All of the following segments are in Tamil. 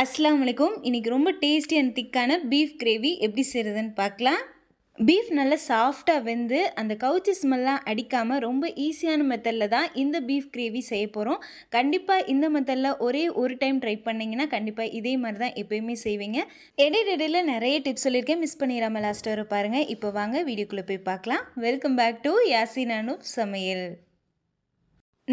அஸ்லாம் வலைக்கும் இன்றைக்கி ரொம்ப டேஸ்டி அண்ட் திக்கான பீஃப் கிரேவி எப்படி செய்கிறதுன்னு பார்க்கலாம். பீஃப் நல்லா சாஃப்டாக வெந்து அந்த கவுச்சி ஸ்மெல்லாம் அடிக்காமல் ரொம்ப ஈஸியான மெத்தடில் தான் இந்த பீஃப் கிரேவி செய்ய போகிறோம் கண்டிப்பாக இந்த மெத்தடில் ஒரே ஒரு டைம் ட்ரை பண்ணிங்கன்னா கண்டிப்பாக இதே மாதிரி தான் எப்போயுமே செய்வீங்க. இடையிடையில் நிறைய டிப்ஸ் சொல்லியிருக்கேன். மிஸ் பண்ணிடாமல் லாஸ்ட் வர பாருங்கள் இப்போ வாங்க வீடியோக்குள்ளே போய் பார்க்கலாம். Welcome back to Yasi Anoop சமையல்.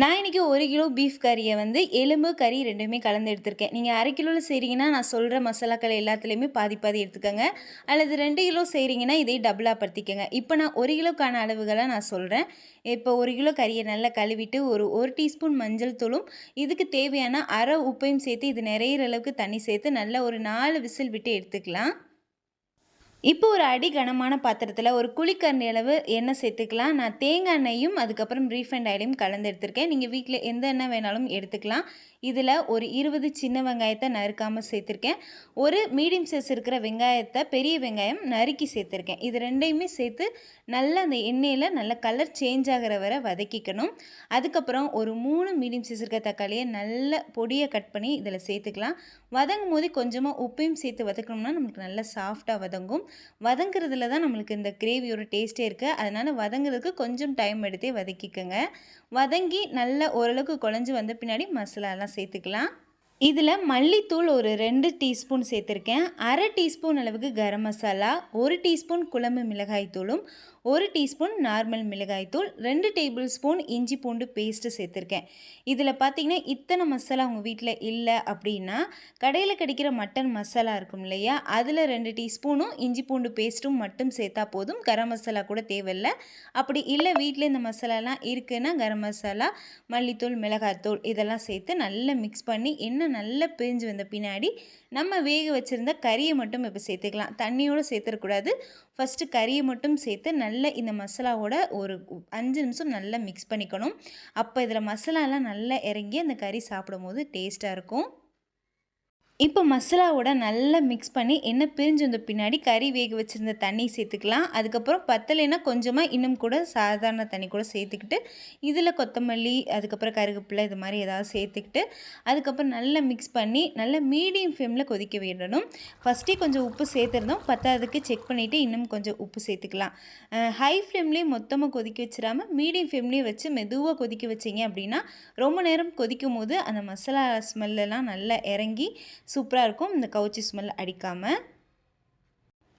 நான் இன்றைக்கி ஒரு கிலோ பீஃப் கறியை வந்து எலும்பு கறி ரெண்டுமே கலந்து எடுத்திருக்கேன். நீங்கள் அரை கிலோவில் செய்கிறீங்கன்னா நான் சொல்கிற மசாலாக்கள் எல்லாத்துலேயுமே பாதி பாதி எடுத்துக்கோங்க. அல்லது ரெண்டு கிலோ செய்கிறீங்கன்னா இதை டபுளாக படுத்திக்கோங்க. இப்போ நான் ஒரு கிலோக்கான அளவுகளை நான் சொல்கிறேன் இப்போ ஒரு கிலோ கறியை நல்லா கழுவிட்டு ஒரு ஒரு டீஸ்பூன் மஞ்சள் தூளும் இதுக்கு தேவையான அரை உப்பையும் சேர்த்து இது நிறையிற அளவுக்கு தண்ணி சேர்த்து நல்லா ஒரு நாலு விசில் விட்டு எடுத்துக்கலாம். இப்போ ஒரு அடி கனமான பாத்திரத்தில் ஒரு குழிக்கரண்டி அளவு எண்ணெய் சேர்த்துக்கலாம். நான் தேங்காய் எண்ணெயும் அதுக்கப்புறம் ரீஃபைண்ட் ஆயிலையும் கலந்து எடுத்திருக்கேன். நீங்கள் வீட்டில் எந்த எண்ணெய் வேணாலும் எடுத்துக்கலாம். இதில் ஒரு இருபது சின்ன வெங்காயத்தை நறுக்காமல் சேர்த்துருக்கேன். ஒரு மீடியம் சைஸ் இருக்கிற வெங்காயத்தை பெரிய வெங்காயம் நறுக்கி சேர்த்துருக்கேன். இது ரெண்டையுமே சேர்த்து நல்லா அந்த எண்ணெயில் நல்ல கலர் சேஞ்ச் ஆகிற வரை வதக்கிக்கணும். அதுக்கப்புறம் ஒரு மூணு மீடியம் சைஸ் இருக்கிற தக்காளியை நல்ல பொடியை கட் பண்ணி இதில் சேர்த்துக்கலாம். வதங்கும் போது கொஞ்சமாக உப்பையும் சேர்த்து வதக்கணும்னா நமக்கு நல்லா சாஃப்டாக வதங்கும். வதங்குறதுல தான் நம்மளுக்கு இந்த கிரேவியோட டேஸ்ட்டே இருக்குது அதனால் வதங்குறதுக்கு கொஞ்சம் டைம் எடுத்தே வதக்கிக்கோங்க. வதங்கி நல்ல ஓரளவுக்கு குழஞ்சி வந்த பின்னாடி மசாலாலாம் சேர்த்துக்கலாம். இதில் மல்லித்தூள் ஒரு ரெண்டு டீஸ்பூன் சேர்த்துருக்கேன். அரை டீஸ்பூன் அளவுக்கு கரம் மசாலா ஒரு டீஸ்பூன் குழம்பு மிளகாய் தூளும் ஒரு டீஸ்பூன் நார்மல் மிளகாய்த்தூள் ரெண்டு டேபிள் ஸ்பூன் இஞ்சி பூண்டு பேஸ்ட்டு சேர்த்துருக்கேன். இதில் பார்த்தீங்கன்னா இத்தனை மசாலா உங்கள் வீட்டில் இல்லை அப்படின்னா கடையில் கிடைக்கிற மட்டன் மசாலா இருக்கும் இல்லையா அதில் ரெண்டு டீஸ்பூனும் இஞ்சி பூண்டு பேஸ்ட்டும் மட்டும் சேர்த்தா போதும். கரம் மசாலா கூட தேவையில்லை. அப்படி இல்லை வீட்டில் இந்த மசாலாலாம் இருக்குன்னா கரம் மசாலா மல்லித்தூள் மிளகாய்த்தூள் இதெல்லாம் சேர்த்து நல்லா மிக்ஸ் பண்ணி என்ன நல்லா பிரிஞ்சு வந்த பின்னாடி நம்ம வேக வச்சுருந்த கறியை மட்டும் இப்போ சேர்த்துக்கலாம். தண்ணியோடு சேர்த்துடக்கூடாது ஃபஸ்ட்டு கறியை மட்டும் சேர்த்து நல்ல இந்த மசாலாவோட ஒரு அஞ்சு நிமிஷம் நல்லா மிக்ஸ் பண்ணிக்கணும். அப்போ இதில் மசாலாலாம் நல்லா இறங்கி அந்த கறி சாப்பிடும் போது டேஸ்ட்டாக இருக்கும். இப்போ மசாலாவோட நல்லா மிக்ஸ் பண்ணி எண்ணெய் பிரிஞ்சு வந்த பின்னாடி கறி வேக வச்சுருந்த தண்ணி சேர்த்துக்கலாம். அதுக்கப்புறம் பத்தலைன்னா கொஞ்சமாக இன்னும் கூட சாதாரண தண்ணி கூட சேர்த்துக்கிட்டு இதில் கொத்தமல்லி அதுக்கப்புறம் கருவேப்பிலை இது மாதிரி ஏதாவது சேர்த்துக்கிட்டு அதுக்கப்புறம் நல்லா மிக்ஸ் பண்ணி நல்லா மீடியம் ஃப்ளேமில் கொதிக்க விடணும். ஃபஸ்ட்டே கொஞ்சம் உப்பு சேர்த்துருந்தோம். பத்தாவதுக்கு செக் பண்ணிவிட்டு இன்னும் கொஞ்சம் உப்பு சேர்த்துக்கலாம். ஹை ஃப்ளேம்லேயே மொத்தமாக கொதிக்க வச்சிடாமல் மீடியம் ஃப்ளேம்லேயே வச்சு மெதுவாக கொதிக்க வச்சிங்க அப்படின்னா ரொம்ப நேரம் கொதிக்கும் போது அந்த மசாலா ஸ்மெல்லெல்லாம் நல்லா இறங்கி சூப்பராக இருக்கும். இந்த கவுச்சி ஸ்மெல் அடிக்காமல்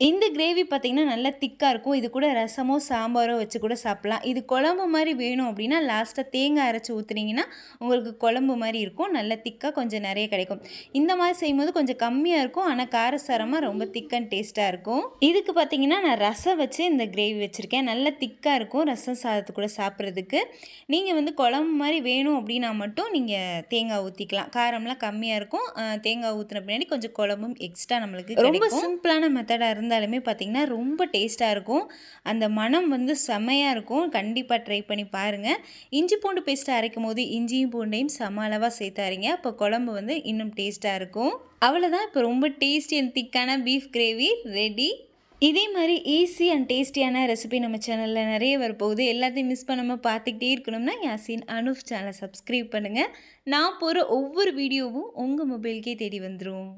இந்த கிரேவி பார்த்திங்கன்னா நல்லா திக்காக இருக்கும். இது கூட ரசமோ சாம்பாரோ வச்சு கூட சாப்பிட்லாம். இது குழம்பு மாதிரி வேணும் அப்படின்னா லாஸ்ட்டாக தேங்காய் அரைச்சி ஊற்றுனீங்கன்னா உங்களுக்கு குழம்பு மாதிரி இருக்கும். நல்லா திக்காக கொஞ்சம் நிறைய கிடைக்கும். இந்த மாதிரி செய்யும்போது கொஞ்சம் கம்மியாக இருக்கும். ஆனால் காரசாரமாக ரொம்ப திக் அண்ட் டேஸ்ட்டாக இருக்கும். இதுக்கு பார்த்திங்கன்னா நான் ரசம் வச்சு இந்த கிரேவி வச்சுருக்கேன். நல்லா திக்காக இருக்கும் ரசம் சாதத்து கூட சாப்பிட்றதுக்கு. நீங்கள் வந்து குழம்பு மாதிரி வேணும் அப்படின்னா மட்டும் நீங்கள் தேங்காய் ஊற்றிக்கலாம் காரம்லாம் கம்மியாக இருக்கும். தேங்காய் ஊற்றின பின்னாடி கொஞ்சம் குழம்பும் எக்ஸ்ட்ரா நம்மளுக்கு ரொம்ப சிம்பிளான மெத்தடாக இருந்தால் இருந்தாலுமே பார்த்திங்கன்னா ரொம்ப டேஸ்ட்டாக இருக்கும். அந்த மனம் வந்து செம்மையாக இருக்கும். கண்டிப்பாக ட்ரை பண்ணி பாருங்கள் இஞ்சி பூண்டு பேஸ்ட்டை அரைக்கும் போது இஞ்சியும் பூண்டையும் சம அளவாக சேர்த்தாரிங்க அப்போ குழம்பு வந்து இன்னும் டேஸ்ட்டாக இருக்கும். அவ்வளோதான் இப்போ ரொம்ப டேஸ்டி அண்ட் திக்கான பீஃப் கிரேவி ரெடி இதே மாதிரி ஈஸி அண்ட் டேஸ்டியான ரெசிபி நம்ம சேனலில் நிறைய வரப்போகுது. எல்லாத்தையும் மிஸ் பண்ணாமல் பார்த்துக்கிட்டே இருக்கணும்னா யாசின் அனுஃப் சேனலை சப்ஸ்கிரைப் பண்ணுங்கள் நான் போகிற ஒவ்வொரு வீடியோவும் உங்கள் மொபைலுக்கே தேடி வந்துடும்